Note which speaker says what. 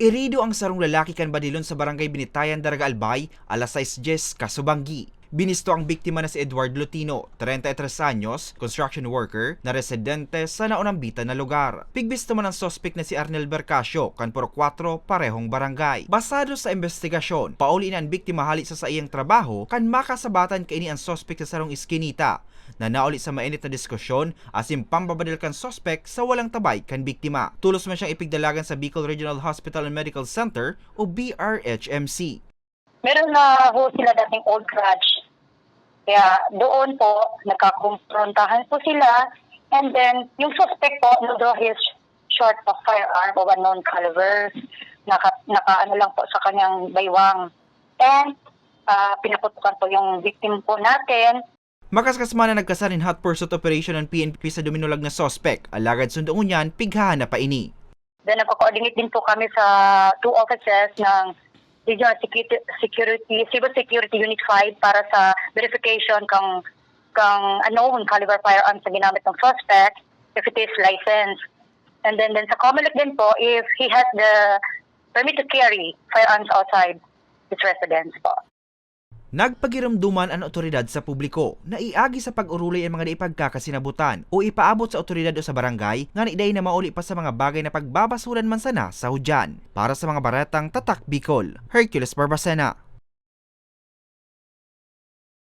Speaker 1: Irido ang sarong lalaki kan badilon sa barangay Binitayan, Daraga Albay, alas 6.10 Kasubanggi. Binisto ang biktima na si Edward Lutino, 33 anyos, construction worker, na residente sa naunambitan na lugar. Pigbisto man ang sospek na si Arnel Bercasio, kan puro 4 parehong barangay. Basado sa investigasyon, pauli na ang biktima hali sa sa iyang trabaho, kan makasabatan kaini ang sospek sa sarong iskinita na nauli sa mainit na diskusyon asim pambabadil kan sospek sa walang tabay kan biktima. Tulos man siyang ipigdalagan sa Bicol Regional Hospital and Medical Center o BRHMC.
Speaker 2: meron na ho sila dating old grudge. Kaya doon po, nagkakumprontahan po sila. And then, yung suspect po, no his short of firearm of unknown caliber. Naka, naka ano lang po sa kanyang baywang. And, ah, pinaputukan po yung victim po natin.
Speaker 1: Makaskasma na nagkasanin hot pursuit operation ng PNP sa duminulag na sospek, alagad sundoon niyan, pighahan na pa ini.
Speaker 2: Then, nagko-coordinate din po kami sa two offices ng Regional Security, Security Civil Security Unit 5 para sa verification kang kang unknown caliber firearms na ginamit ng suspect if it is licensed. And then, then sa Comelec din po, if he has the permit to carry firearms outside his residence po.
Speaker 1: Nagpagiramduman ang otoridad sa publiko na iagi sa pag-urulay ang mga naipagkakasinabutan o ipaabot sa otoridad o sa barangay nga niday na mauli pa sa mga bagay na pagbabasuran man sana sa hudyan. Para sa mga baratang Tatak Bicol, Hercules Barbacena.